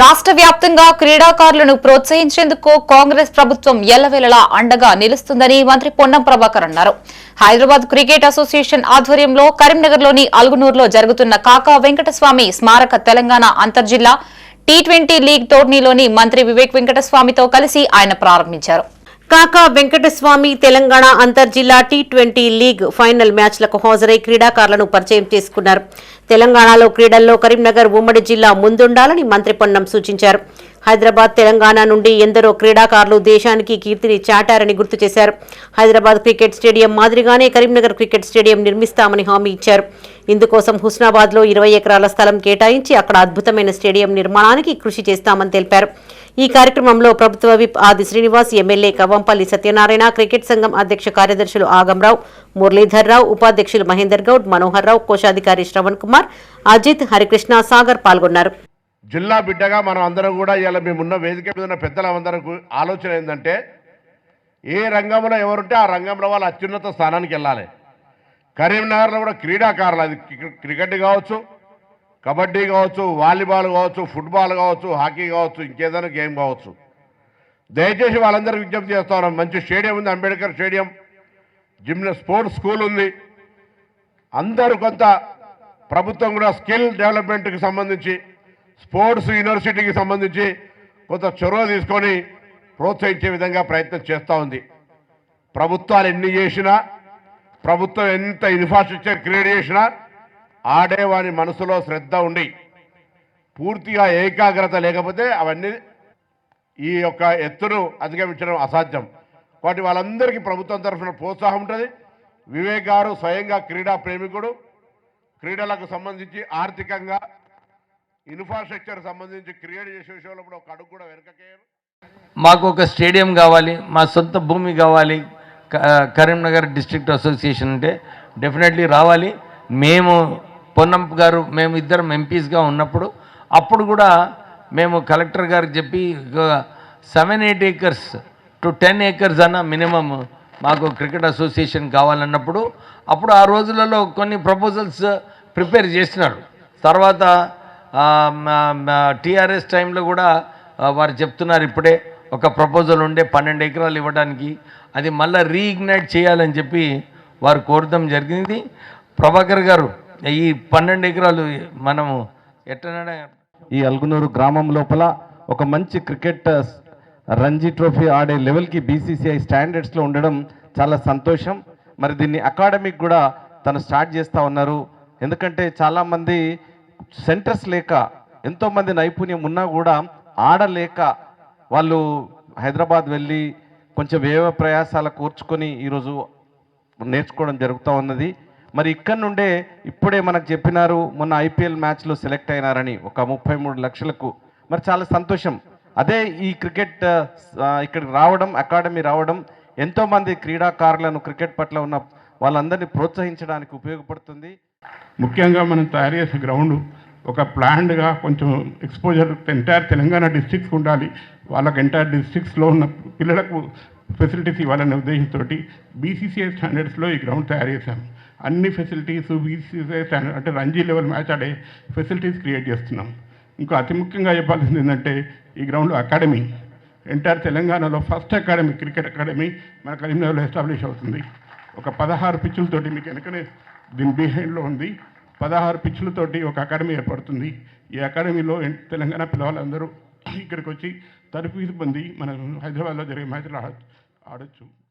రాష్ట్ర వ్యాప్తంగా క్రీడాకారులను ప్రోత్సహించేందుకు కాంగ్రెస్ ప్రభుత్వం ఎల్లవేళలా అండగా నిలుస్తుందని మంత్రి పొన్నం ప్రభాకర్ అన్నారు. హైదరాబాద్ క్రికెట్ అసోసియేషన్ ఆధ్వర్యంలో కరీంనగర్లోని అల్గునూరులో జరుగుతున్న కాకా వెంకటస్వామి స్మారక తెలంగాణ అంతర్జిల్లా టీ ట్వంటీ లీగ్ టోర్నీలోని మంత్రి వివేక్ వెంకటస్వామితో కలిసి ఆయన ప్రారంభించారు. కాకా వెంకటస్వామి తెలంగాణ అంతర్జిల్లా టీ ట్వంటీ లీగ్ ఫైనల్ మ్యాచ్లకు హాజరై క్రీడాకారులను పరిచయం చేసుకున్నారు. తెలంగాణలో క్రీడల్లో కరీంనగర్ ఉమ్మడి జిల్లా ముందుండాలని మంత్రి పొన్నం సూచించారు. హైదరాబాద్ తెలంగాణ నుండి ఎందరో క్రీడాకారులు దేశానికి కీర్తిని చాటారని గుర్తు చేశారు. హైదరాబాద్ క్రికెట్ స్టేడియం మాదిరిగానే కరీంనగర్ క్రికెట్ స్టేడియం నిర్మిస్తామని హామీ ఇచ్చారు. ఇందుకోసం హుస్నాబాద్లో ఇరవై ఎకరాల స్థలం కేటాయించి అక్కడ అద్భుతమైన స్టేడియం నిర్మాణానికి కృషి చేస్తామని తెలిపారు. ఈ కార్యక్రమంలో ప్రభుత్వ whip Aadi Srinivas MLA Kavampalli Satyanarayana cricket సంఘం అధ్యక్ష కార్యదర్శులు ఆగంరావు మురళీధర్ రావు ఉపాధ్యక్షులు మహేందర్ గౌడ్ మనోహర్ రావు కోశాధికారి శ్రవణ్ కుమార్ అజిత్ హరికృష్ణ సాగర్ పాల్గొన్నారు. జిల్లా బిడ్డగా మనం అందరం కూడా ఇలా మేమున్న వేదిక మీద ఉన్న పెద్దలందరికీ ఆలోచన ఏంటంటే ఏ రంగంలో ఎవరుంటే ఆ రంగంలో వాళ్ళు అత్యున్నత స్థానానికి వెళ్ళాలి. కరీంనగర్లో కూడా క్రీడాకారులు అది క్రికెట్ కావచ్చు కబడ్డీ కావచ్చు వాలీబాల్ కావచ్చు ఫుట్బాల్ కావచ్చు హాకీ కావచ్చు ఇంకేదైనా గేమ్ కావచ్చు. దయచేసి వాళ్ళందరూ విజ్ఞప్తి చేస్తా ఉన్నాం. మంచి స్టేడియం ఉంది అంబేద్కర్ స్టేడియం. జిమ్న స్పోర్ట్స్ స్కూల్ ఉంది. అందరూ కొంత ప్రభుత్వం కూడా స్కిల్ డెవలప్మెంట్కి సంబంధించి స్పోర్ట్స్ యూనివర్సిటీకి సంబంధించి కొంత చొరవ తీసుకొని ప్రోత్సహించే విధంగా ప్రయత్నం చేస్తూ ఉంది. ప్రభుత్వాలు ఎన్ని చేసినా ప్రభుత్వం ఎంత ఇన్ఫ్రాస్ట్రక్చర్ క్రియేట్ చేసినా ఆడే వాని మనసులో శ్రద్ధ ఉండి పూర్తిగా ఏకాగ్రత లేకపోతే అవన్నీ ఈ యొక్క ఎత్తును అధిగమించడం అసాధ్యం. కాబట్టి వాళ్ళందరికీ ప్రభుత్వం తరఫున ప్రోత్సాహం ఉంటుంది. వివేక్ గారు స్వయంగా క్రీడా ప్రేమికుడు. క్రీడలకు సంబంధించి ఆర్థికంగా ఇన్ఫ్రాస్ట్రక్చర్ సంబంధించి క్రియేట్ చేసే విషయంలో కూడా ఒక అడుగు కూడా వెనకకేయరు మాకు ఒక స్టేడియం కావాలి మా సొంత భూమి కావాలి. క- కరీంనగర్ డిస్ట్రిక్ట్ అసోసియేషన్ అంటే డెఫినెట్లీ రావాలి. మేము పొన్నం గారు మేము ఇద్దరం ఎంపీస్గా ఉన్నప్పుడు అప్పుడు కూడా మేము కలెక్టర్ గారికి చెప్పి seven eight acres to ten acres అన్న మినిమం మాకు క్రికెట్ అసోసియేషన్ కావాలన్నప్పుడు అప్పుడు ఆ రోజులలో కొన్ని ప్రపోజల్స్ ప్రిపేర్ చేసినారు. తర్వాత టీఆర్ఎస్ టైంలో కూడా వారు చెప్తున్నారు ఇప్పుడే ఒక ప్రపోజల్ ఉండే పన్నెండు ఎకరాలు ఇవ్వడానికి అది మళ్ళీ రీఇగ్నైట్ చేయాలని చెప్పి వారు కోరడం జరిగింది. ప్రభాకర్ గారు ఈ పన్నెండు ఎకరాలు మనము ఎట్లా ఈ అల్గునూరు గ్రామం లోపల ఒక మంచి క్రికెట్ రంజీ ట్రోఫీ ఆడే లెవెల్కి బీసీసీఐ స్టాండర్డ్స్లో ఉండడం చాలా సంతోషం. మరి దీన్ని అకాడమిక్ కూడా తను స్టార్ట్ చేస్తూ ఉన్నారు. ఎందుకంటే చాలామంది సెంటర్స్ లేక ఎంతోమంది నైపుణ్యం ఉన్నా కూడా ఆడలేక వాళ్ళు హైదరాబాద్ వెళ్ళి కొంచెం వ్యయ ప్రయాసాలు కూర్చుకొని ఈరోజు నేర్చుకోవడం జరుగుతూ ఉన్నది. మరి ఇక్కడ నుండే ఇప్పుడే మనకు చెప్పినారు మొన్న ఐపీఎల్ మ్యాచ్లో సెలెక్ట్ అయినారని ఒక ముప్పై మూడు లక్షలకు. మరి చాలా సంతోషం. అదే ఈ క్రికెట్ ఇక్కడికి రావడం అకాడమీ రావడం ఎంతోమంది క్రీడాకారులను క్రికెట్ పట్ల ఉన్న వాళ్ళందరినీ ప్రోత్సహించడానికి ఉపయోగపడుతుంది. ముఖ్యంగా మనం తయారు చేసే గ్రౌండ్ ఒక ప్లాన్డ్గా కొంచెం ఎక్స్పోజర్ ఎంటైర్ తెలంగాణ డిస్ట్రిక్ట్స్కి ఉండాలి. వాళ్ళకి ఎంటైర్ డిస్ట్రిక్ట్స్లో ఉన్న పిల్లలకు ఫెసిలిటీస్ ఇవ్వాలనే ఉద్దేశంతో బీసీసీఐ స్టాండర్డ్స్లో ఈ గ్రౌండ్ తయారు చేశాం అన్ని ఫెసిలిటీస్ బీసీసీఐ స్టాండర్డ్ అంటే రంజీ లెవెల్ మ్యాచ్ ఆడే ఫెసిలిటీస్ క్రియేట్ చేస్తున్నాం. ఇంకో అతి ముఖ్యంగా చెప్పాల్సింది ఏంటంటే ఈ గ్రౌండ్ అకాడమీ ఎంటైర్ తెలంగాణలో ఫస్ట్ అకాడమీ క్రికెట్ అకాడమీ మన కరీంనగర్లో ఎస్టాబ్లిష్ అవుతుంది. ఒక పదహారు పిచ్చులతోటి మీకు వెనకనే దీని బిహైండ్లో ఉంది. పదహారు పిచ్చులతోటి ఒక అకాడమీ ఏర్పడుతుంది. ఈ అకాడమీలో తెలంగాణ పిల్లవాళ్ళందరూ ఇక్కడికి వచ్చి తరఫీదు పొంది మన హైదరాబాద్లో జరిగే మ్యాచ్లు ఆడ ఆడొచ్చు